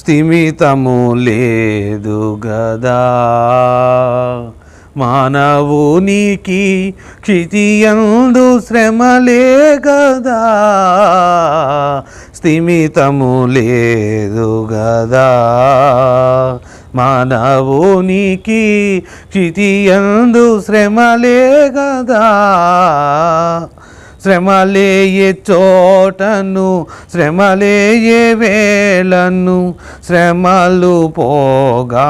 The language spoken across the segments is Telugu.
స్థిమితము లేదు గదా. మానవునికి క్షితియందు శ్రమలే గదా. స్థిమితము లేదు గదా. మానవునికి క్షితియందు శ్రమలే గదా. శ్రమలేయే చోటను శ్రమలేయే వేళను శ్రమలు పోగా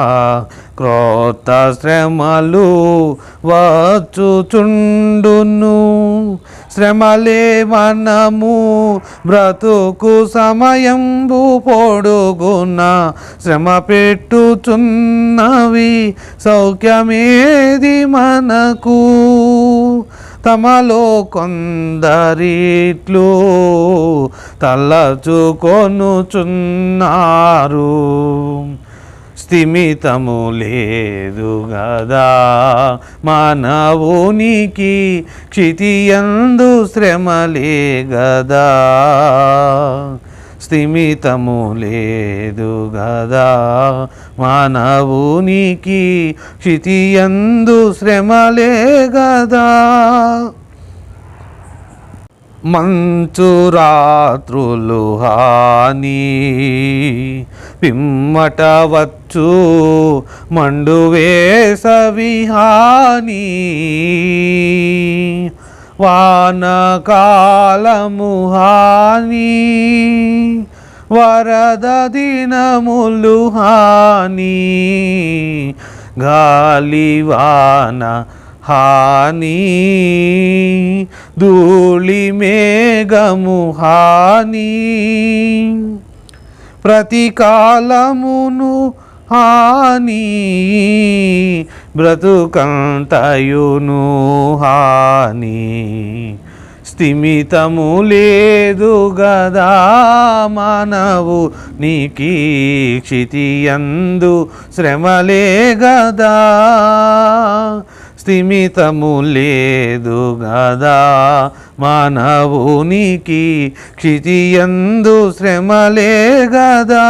క్రోత శ్రమలు వచ్చుచుండును. శ్రమలే మనము బ్రతుకు సమయంబు పొడుగున శ్రమ పెట్టుచున్నవి సౌఖ్యమేది మనకు. తమలో కొందరిట్లు తలచుకొనుచున్నారు. స్థిమితము లేదు గదా. మానవునికి క్షితియందు శ్రమలే గదా. స్థిమితము లేదు గదా. మానవునికి క్షితియందు శ్రమలే గదా. మంచు రాత్రులు హాని పిమ్మట వచ్చు మండు వేసవి హాని వానకాలము హాని వరద దినములు హాని గాలివాన హాని ధూళి మేఘము హాని. ప్రతి కాలమును హాని బ్రతుకంతయును హాని. స్థిమితము లేదు గదా మానవు నీకి క్షితియందు శ్రమలే గదా. స్థిమితము లేదు గదా మానవునికి క్షితియందు శ్రమలే గదా.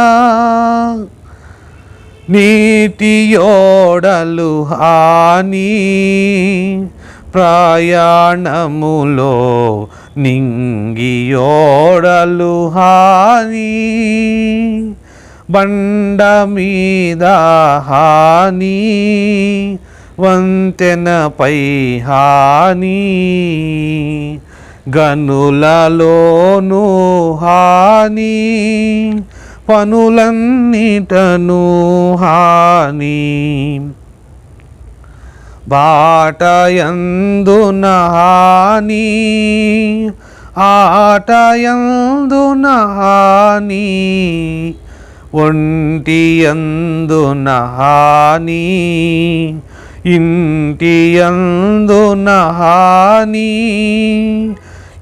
నీటి హాని ప్రయాణములో నింగియోడలు హాని బండ మీద హాని వంతెనపై హాని గనులలోను హాని పనులన్నిటను హాని. బాటయందున హాని. ఆటయందున హాని. ఒంటియందున హాని. ఇంటియందున హాని.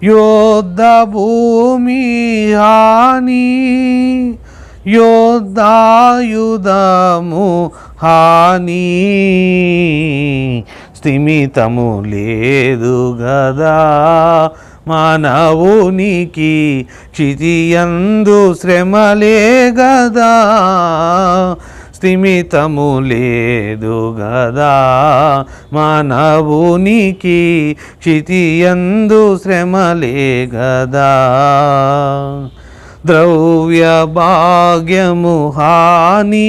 యోద్ధ భూమి హాని. యోధాయుధము హాని. స్థిమితము లేదు గదా మానవునికి క్షితియందు శ్రమలే గదా స్థిమితము లేదు గదా మానవునికి క్షితియందు శ్రమలే గదా ద్రవ్య భాగ్యము హాని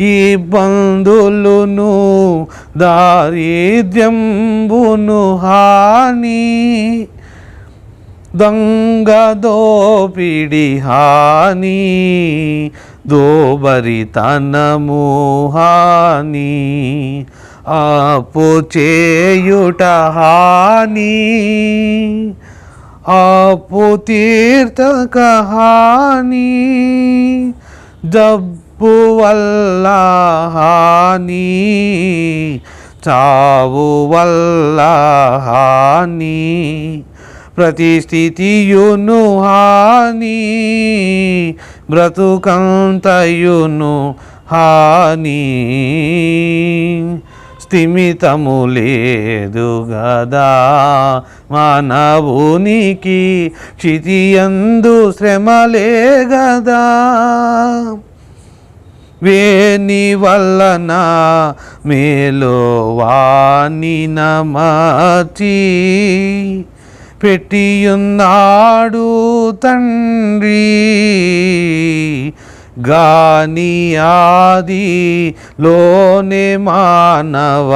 ఇబ్బందులును దారిద్ర్యంబును హాని. దొంగ దోపిడి హాని. దోబరితనము హాని. ఆపు చేయుట హాని. ఆపు తీర్థక జబ్బు వల్ల హాని చావు వల్ల హాని ప్రతిస్థితియును హాని బ్రతుకంతయును హాని. స్థిమితము లేదు గదా. మానవునికి క్షితియందు శ్రమలే గదా. వేని వల్లన మేలో వాణి నమచి పెట్టియున్నాడు తండ్రి. గాని ఆది లోనే మానవ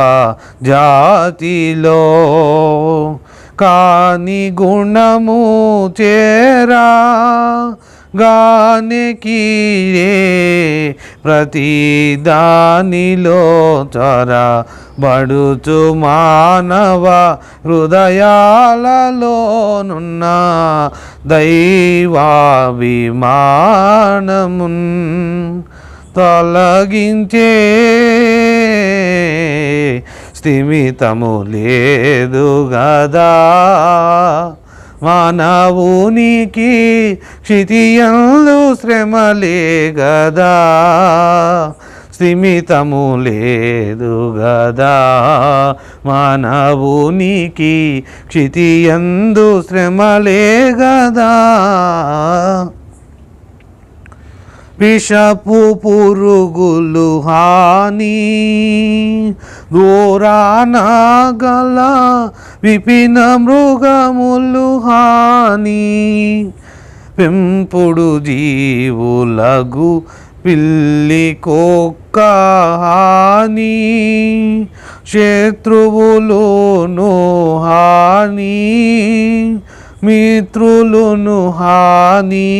జాతిలో. కాని గుణము చేరా గానికి ప్రతి దానిలో చర బడుచు మానవ హృదయాలలోనున్న దైవాభిమానమున్ తొలగించే స్థిమితము లేదు గదా. మానవు నీకి క్షితియంలో శ్రమలే గదా. స్థిమితము లేదు గదా. మానవునికి క్షితియందు శ్రమలే గదా. విషపు పురుగులు హాని దూరానగల విపిన మృగములు హాని. పెంపుడు జీవులగు పిల్లి కోక్క హాని శత్రువులును హాని మిత్రులును హాని.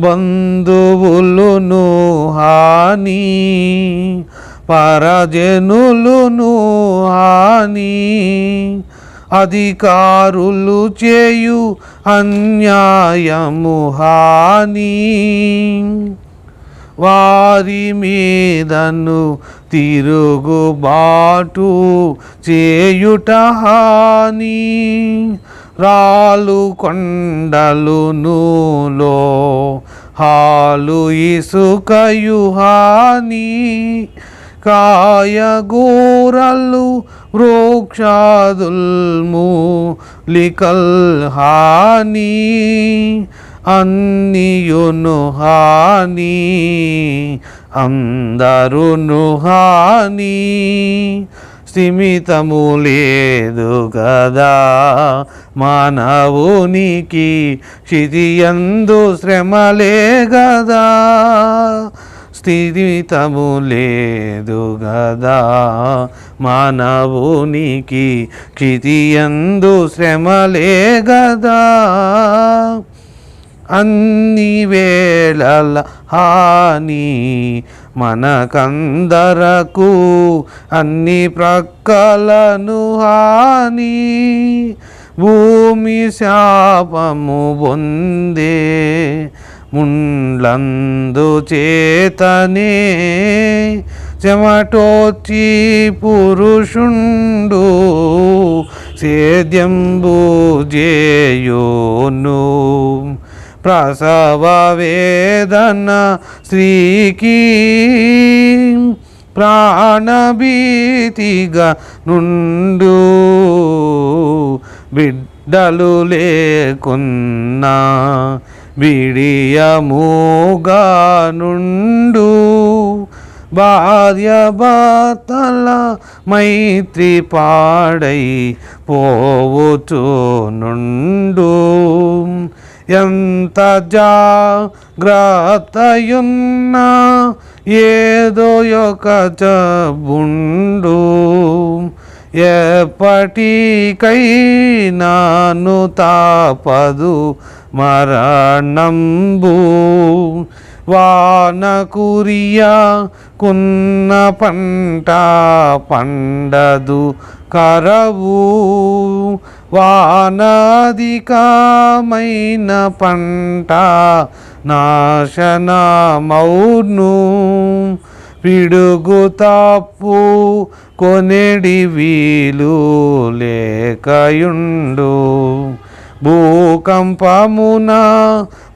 బంధువులును హాని పరజనులును హాని అధికారులు చేయు అన్యాయము హాని. వారి మీదను తిరుగుబాటు చేయుట హాని. రాలు కొండలు నూలో హాలు ఇసుకయుహాని కాయగూరలు వృక్షాదుల్ము లికల్ హాని అన్నియును హాని అందరును హాని స్థిమితము లేదు కదా. మానవునికి క్షితియందు శ్రమలే గదా. స్థిమితము లేదు గదా. మానవునికి క్షితియందు శ్రమలే గదా. అన్ని వేళల హాని మనకందరకు అన్ని ప్రక్కలను హాని భూమి శాపము పొందే ముండ్లందు చేతనే చెమటోచి పురుషుండు సేద్యంబు జేయోను. ప్రసవ వేదన స్త్రీకి ప్రాణభీతిగా నుండు బిడ్డలు లేకున్నా విడియముగా నుండు భార్య భర్తల మైత్రి పాడై పోవచ్చు నుండు ఎంత జాగ్రత్తయున్నా ఏదో ఒక జబ్బుండు. ఎప్పటికైనాను తాపదు మరణంబు. వాన కురియా కున్న పంట పండదు కరవు. వానాధికమైన పంట నాశనమౌర్ను. పిడుగు తప్పు కొనెడి వీలు లేకయుండు. భూకంపమున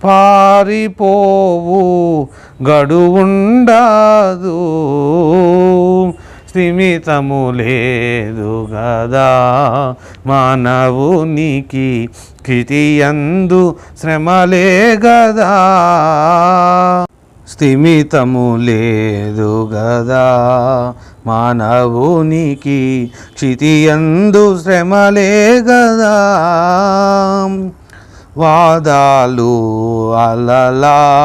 పారిపోవు గడువుండదు. స్థిమితము లేదు గదా. మానవునికి కిటియందు శ్రమలే గదా. స్థిమితము లేదు గదా. మానవునికి క్షితియందు శ్రమలే గదా. వాదాలు అలలావలేని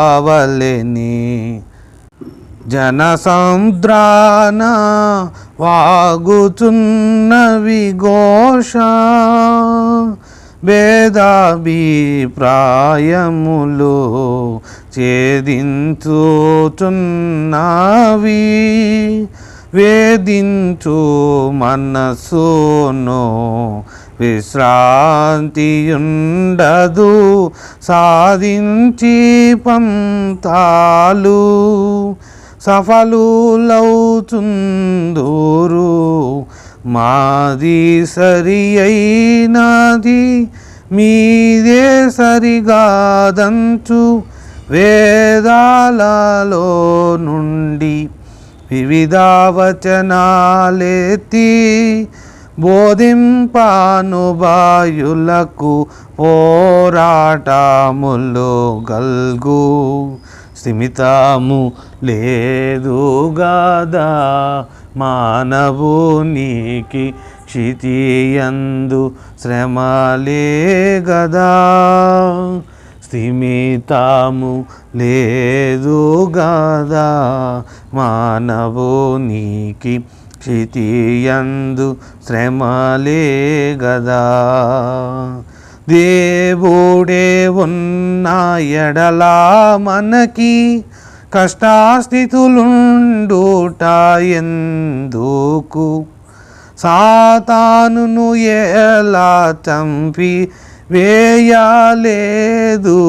జన సముద్రాన వాగుచున్నవి ఘోష భేదాభిప్రాయములు ఛేదించుచున్నవి. వేధించు మనసును విశ్రాంతియుండదు సాధించి పంతాలు. సఫలులవుతుందూరు మాది సరి అయినది మీదే సరిగాదంచు. వేదాలలో నుండి వివిధ వచనాలేతి బోధింపానుబాయులకు పోరాటములు గల్గు. స్థిమితము లేదు గదా మానవునికి క్షితియందు శ్రమలే గదా. స్థిమితాము లేదు గదా మానవునికి క్షితియందు శ్రమలే గదా. దేవుడే ఉన్న ఎడలా మనకి కష్టాస్థితులుండుట ఎందుకు? సాతానును ఎలా చంపి వేయలేదు?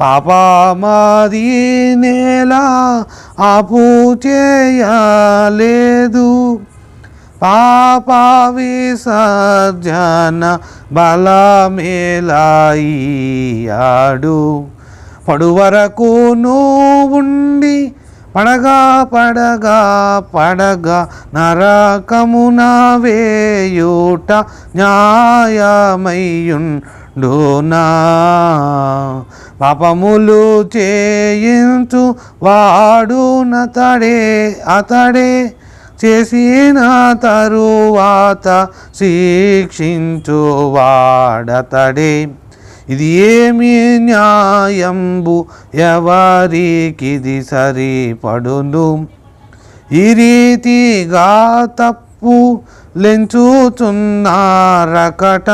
పాపమాది నేల ఆపు చేయలేదు. పాప విసర్జన బలమేలాడు పడు వరకు ఉండి పడగా పడగా పడగా నరకమున వేయుట న్యాయమయ్యుండునా. పాపములు చేయించు వాడునతడే అతడే చేసిన తరువాత శిక్షించు వాడతడే. ఇది ఏమి న్యాయంబు? ఎవరికిది సరిపడును? ఈ రీతిగా తప్పు లెంచుచున్నారకట.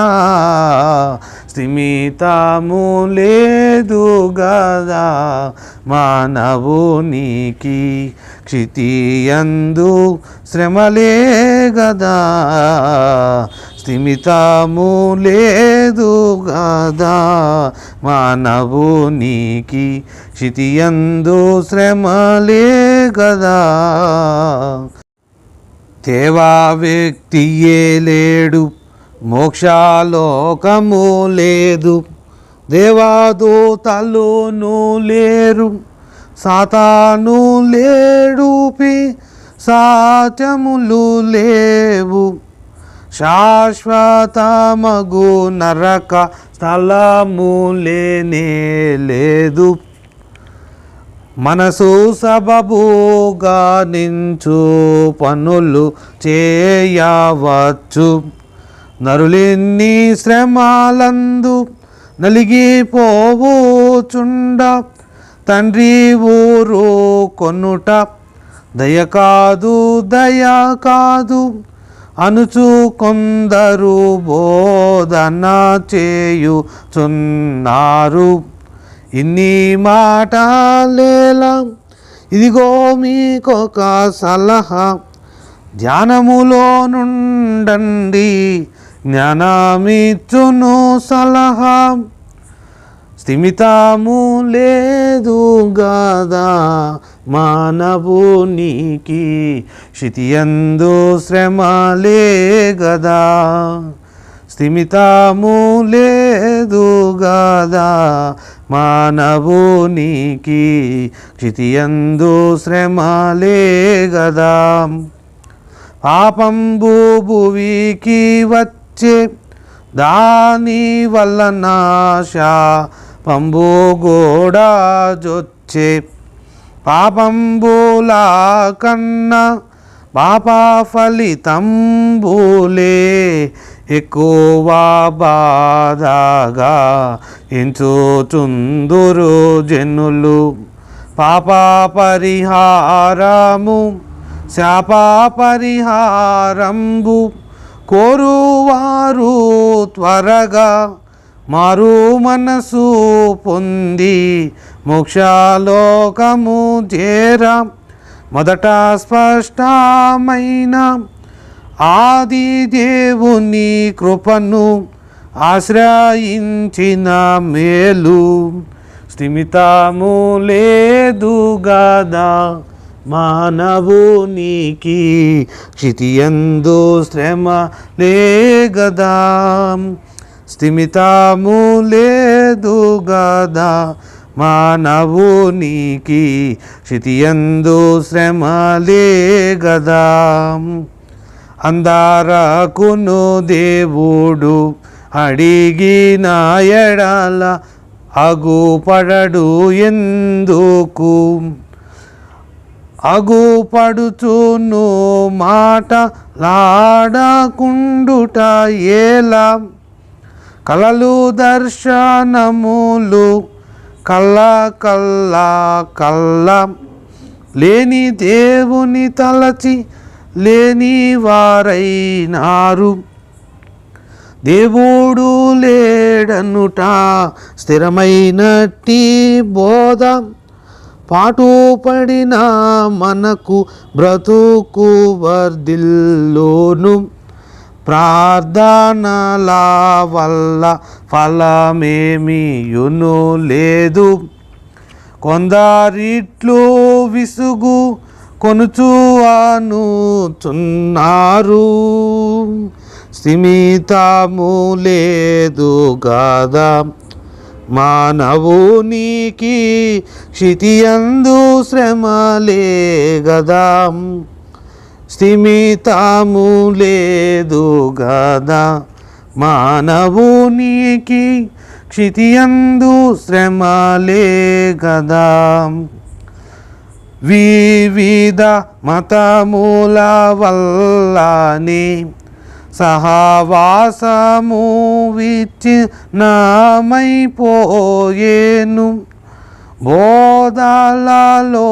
స్థిమితము లేదు గదా. మానవునికి క్షితియందు శ్రమలే గదా. స్థిమితము లేదు గదా. మానవునికి క్షితియందు శ్రమలే గదా. దేవా వ్యక్తియే లేడు మోక్షాలోకము లేదు. దేవాదూతలును లేరు. సాతాను లేడుపి సాత్యములు లేవు. శాశ్వతమగు నరక స్థలము లేనే లేదు. మనసు సబబుగా నించు పనులు చేయవచ్చు. నరులెన్ని శ్రమాలందు నలిగిపోవుచుండ తండ్రి ఊరు కొనుట దయ కాదు దయ కాదు. అనుచు కొందరు బోధన చేయుచున్నారు. ఇన్ని మాటలేలా ఇదిగో మీకొక సలహా. ధ్యానములో నుండండి జ్ఞానమిచ్చును సలహా. స్థిమితము లేదు గదా మానవునికి క్షితియందు శ్రమలే గదా. స్థిమితము లేదు గదా మానవునికి క్షితియందు శ్రమలే గదా. పాపంబు భువికి వచ్చి దాని వలన శాపంబు కూడా జొచ్చే పాపంబుల కన్నా పాప ఫలితంబులే ఎక్కువ బాధగా ఎంచుచుందురు జనులు. పాప పరిహారము శాప పరిహారంబు కోరువారు త్వరగా మారు మనసు పొంది మోక్షలోకము చేరా. మొదట స్పష్టమైన ఆది దేవుని కృపను ఆశ్రయించిన మేలు స్థిమితము లేదు గదా. మానవునికి క్షితియందు శ్రమ లేగదా. స్థిమితము లేదు గదా. మానవునికి క్షితియందు శ్రమ లేగదా. అందారకును దేవుడు అడిగి నాయడాల అగుపడడు ఎందుకు? అగుపడుచును మాట లాడకుండుట ఏలా కలలు దర్శనములు కళ్ళ కళ్ళ కళ్ళ. లేని దేవుని తలచి లేని వారైనారు. దేవుడు లేడనుట స్థిరమైనట్టి బోధ. పాటుపడిన మనకు బ్రతుకు వర్దిల్లోను ప్రార్థనల వల్ల ఫలమేమియును లేదు. కొందరిట్లు విసుగు కొనుచు అనుచున్నారు స్థిమితము లేదు గదా. మానవునికి క్షితియందు శ్రమలే గదా. స్థిమితము లేదు గదా. మానవునికి క్షితియందు శ్రమలే గదా. వివిధ మతముల వల్లనే సహవాసము విచ్చిన్నమైపోయేను బోధాలలో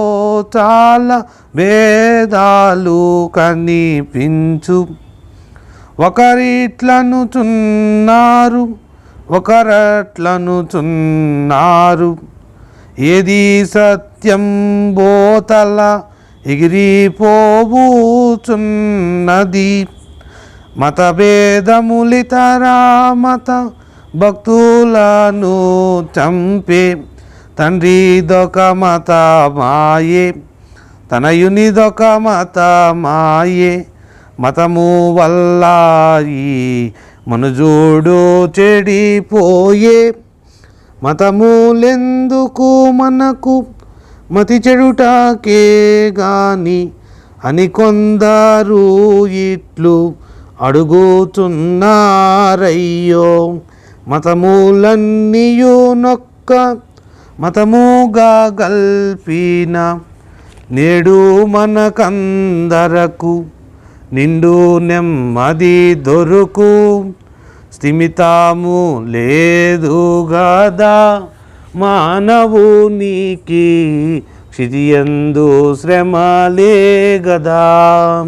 చాలా భేదాలు కనిపించు. ఒకరిట్లను చున్నారు ఒకరట్లను చున్నారు. ఏది సత్యం బోతల ఎగిరిపోబూచున్నది మతభేదములితరా మత భక్తులను చంపే తండ్రి దొక మత మాయే తనయుని దొక మత మాయే మతము వల్ల ఈ మనుజుడు చెడిపోయే. మతములెందుకు మనకు మతి చెడుటాకే గాని అని కొందరు ఇట్లు అడుగుతున్నారయ్యో మతములన్నీయు నొక్క మతముగా గల్పిన నేడు మనకందరకు నిండు నెమ్మది దొరుకు. స్థిమితాము లేదు గదా మానవునికి క్షితియందు శ్రమలే గదా.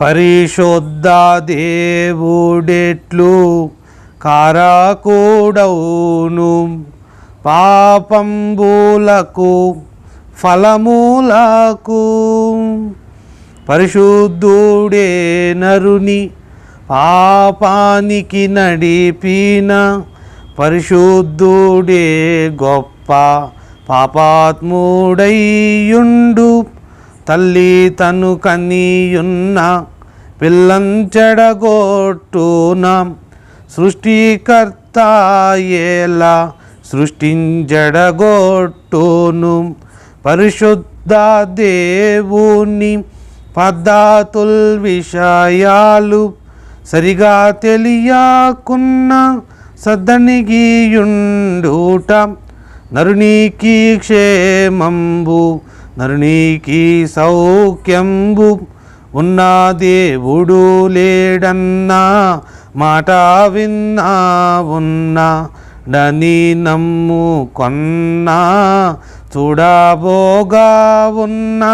పరిశుద్ధ దేవుడెట్లు కారాకూడవును. పాపంబులకు ఫలములకు పరిశుద్ధుడే నరుని పాపానికి నడిపిన పరిశుద్ధుడే గొప్ప పాపాత్ముడయ్యుండు. తల్లి తను కనియున్న పిల్లంచెడగొట్టున సృష్టికర్త ఏలా సృష్టించడగొట్టును. పరిశుద్ధ దేవుని పద్ధతుల్ విషయాలు సరిగా తెలియకున్న సద్దనిగియుండుట. నరునికి క్షేమంబు నరునీకి సౌఖ్యంబు ఉన్న దేవుడు లేడన్నా మాట విన్నా ఉన్నా డని నమ్ము కొన్నా చూడబోగా ఉన్న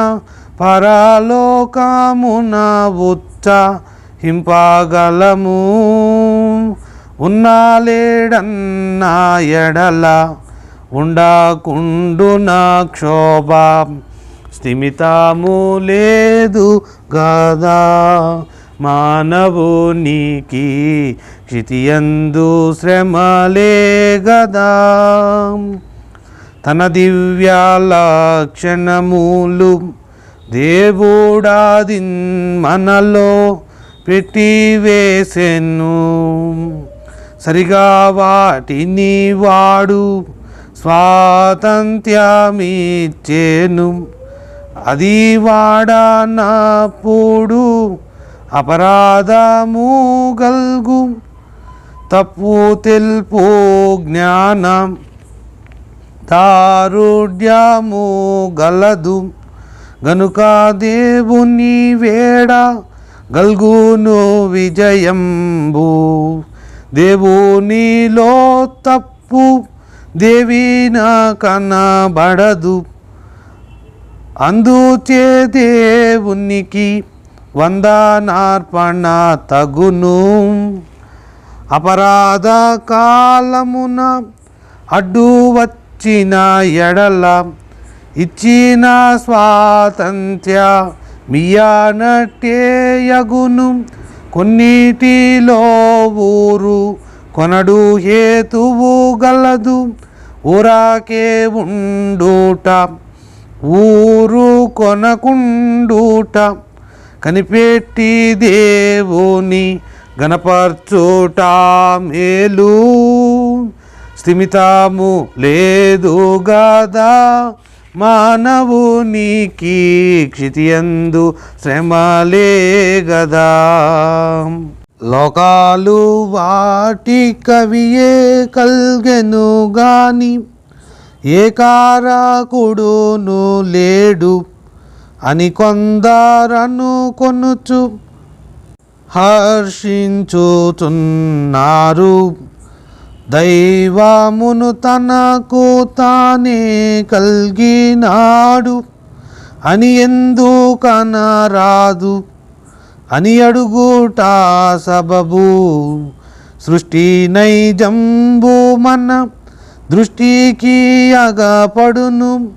పరలోకమున ఉచ్చ హింపగలము. ఉన్నా లేడన్నా ఎడల ఉండకుండు నా క్షోభ. స్థిమితము లేదు గదా. మానవునికి క్షితియందు శ్రమలే గదా. తన దివ్యాలక్షణములు దేవుడాది మనలో పెట్టివేసెను. సరిగా వాటిని వాడు స్వాతంత్ర్యమిచ్చేను. అది వాడా నా పోడు అపరాధము గల్గు తప్పు తెల్పు జ్ఞానం దారుడ్యము గలదు. గనుక దేవుని వేడ గల్గును విజయంబు. దేవునిలో తప్పు దేవిన కనబడదు. అందుచే దేవునికి వందనార్పణ తగును. అపరాధ కాలమున అడ్డు వచ్చిన ఎడల ఇచ్చిన స్వాతంత్ర్య మియానటేయగును కొన్నిటిలో ఊరు కొనడు హేతువు గలదు. ఊరాకే ఉండుట ఊరు కొనకుండుట కనిపెట్టి దేవుని గణపరచుట మేలు. స్థిమితాము లేదు గదా మానవునికి క్షితియందు శ్రమలే గదా. లోకాలు వాటి కవియే కల్గెను గాని ఏ లేడు అని కొందరను కొనుచు హర్షించుతున్నారు దైవమును తనకు తానే కలిగినాడు అని ఎందుకనరాదు? అని అడుగుట సబబు సృష్టి నైజంబు మన దృష్టికి అగపడును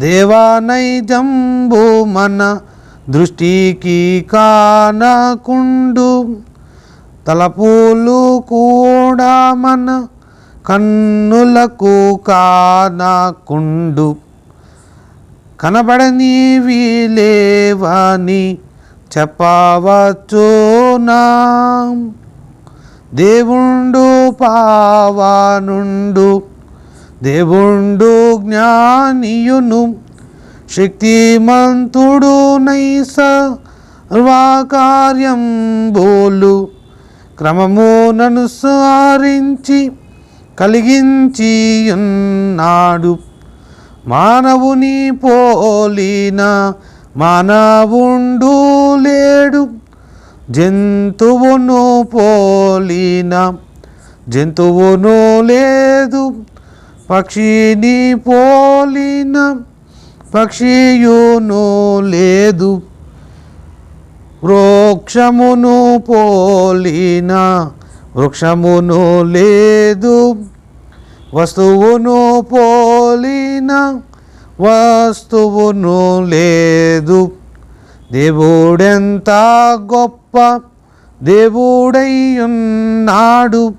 దేవా నైజంబు మన దృష్టికి కానకుండు తలపూలు కూడా మన కన్నులకు కానకుండు. కనబడనివి లేవని చెప్పవచ్చునా? దేవుండు పావానుండు దేవుండు జ్ఞానియును శక్తిమంతుడు నైస సర్వాకార్యం బోలు క్రమమునను సారించి కలిగించి ఉన్నాడు మానవుని పోలిన మానవుండు లేడు. జంతువును పోలిన జంతువును లేదు పక్షిని పోలిన పక్షియును లేదు. వృక్షమును పోలిన వృక్షమును లేదు. వస్తువును పోలిన వస్తువును లేదు. దేవుడెంత గొప్ప గొప్ప దేవుడయ్యున్నాడు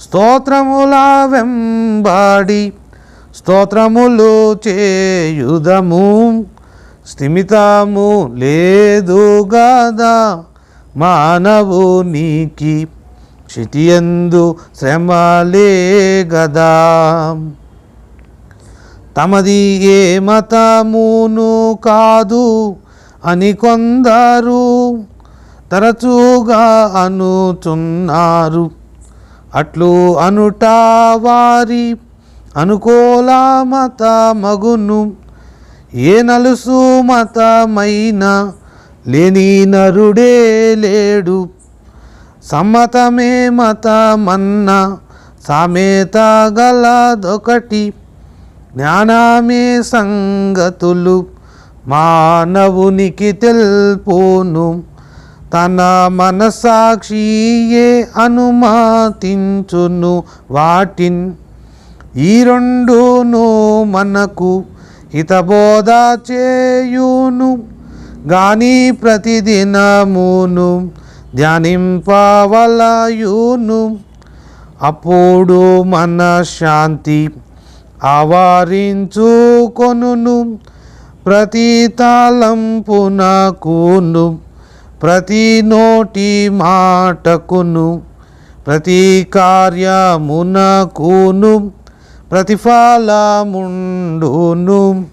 స్తోత్రముల వెంబాడి స్తోత్రములు చేయుదము. స్థిమితము లేదు గదా. మానవునికి క్షితియందు శ్రమలే గదా. తమది ఏ మతమును కాదు అని కొందరు తరచుగా అనుచున్నారు. అట్లు అనుట వారి అనుకూల మత మగును. ఏ నలుసు మతమైన లేని నరుడే లేడు. సమ్మతమే మతమన్న సామెత గలదొకటి. జ్ఞానమే సంగతులు మానవునికి తెల్పోను. తన మనసాక్షియే అనుమతించును వాటిన్. ఈ రెండును మనకు హితబోధ చేయును గాని ప్రతిదినమును ధ్యానింపవలయును. అప్పుడు మన శాంతి ఆవరించుకొను ప్రతి తలంపునకును ప్రతి నోటి మాటకును ప్రతి కార్యమునకును ప్రతిఫలముండును.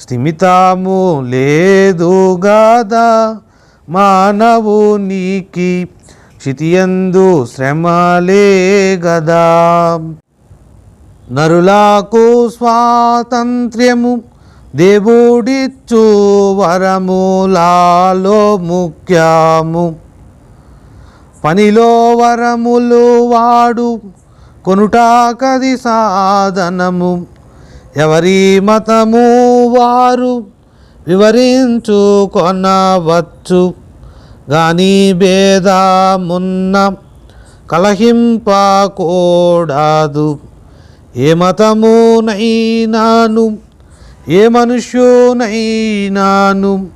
స్థిమితము లేదు గదా మానవునికి క్షితియందు శ్రమలే గదా. నరులకు స్వాతంత్ర్యము దేవుడిచ్చు వరములాలో ముఖ్యము. పనిలో వరములు వాడు కొనుటాకది సాధనము. ఎవరి మతము వారు వివరించుకొనవచ్చు గాని భేదమున్న కలహింపకూడదు. ఏ మతమునైనాను ఏ మనుష్యోనైనాను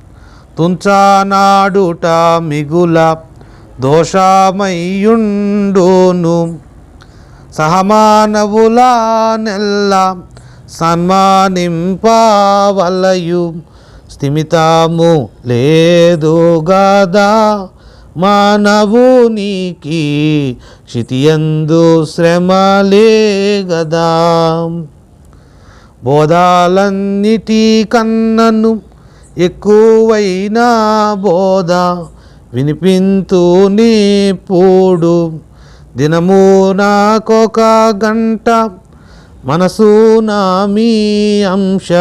తుంచానాడుట మిగుల దోషమయ్యుండును. సహమానవుల నెల్ల సన్మానింపవలయు స్థిమితము లేదు గదా మానవునికి క్షితియందు శ్రమలే గదా. బోధాలన్నిటి కన్నను ఎక్కువైన బోధ వినిపింతు పూడు. దినము నాకొక గంట మనసు నా మీ అంశ.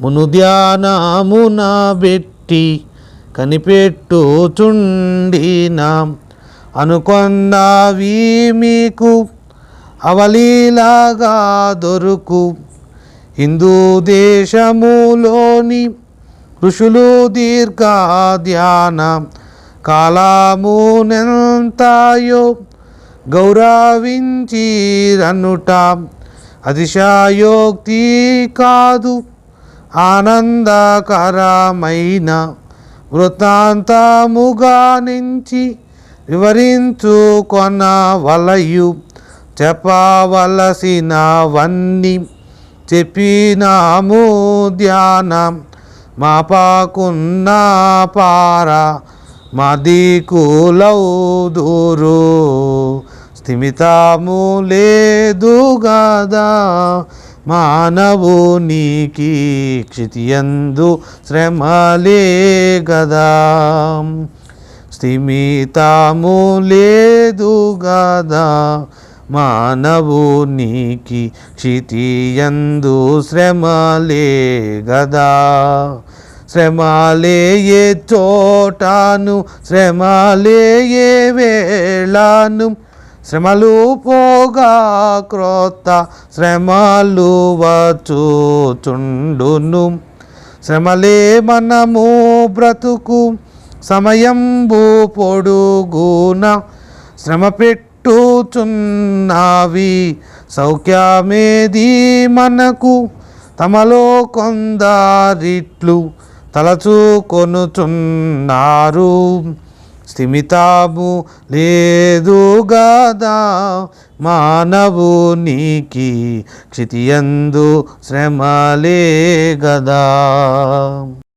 మును ధ్యానమున బెట్టి కనిపెట్టుచుండిన. అనుకొన్నావి మీకు అవలీలాగా దొరుకు. హిందూ దేశములోని ఋషులు దీర్ఘ ధ్యాన కాలమునెంతాయో గౌరవించిరనుట అతిశయోక్తి కాదు ఆనందకరమైన వృత్తాంతముగా నుంచి వివరించుకొనవలయు చెప్పవలసినవన్నీ చెప్పినాము ధ్యానం మాపకున్న పార మదికులౌదురు స్థిమితము లేదు గదా మానవునికి క్షితియందు శ్రమలే గదా. స్థిమితము లేదు గదా మానవునికి క్షితియందు శ్రమలే గదా. శ్రమలే ఏ చోటాను శ్రమలే ఏ వేళాను. శ్రమలు పోగా క్రోత శ్రమలు వచ్చుచుండును. శ్రమలే మనము బ్రతుకు సమయంబు పొడుగున. శ్రమ పెట్టుచున్నవి సౌఖ్యమేది మనకు. తమలో కొందారిట్లు తలచుకొనుచున్నారు స్థిమితాము లేదు గదా. మానవునికి క్షితియందు శ్రమలే గదా.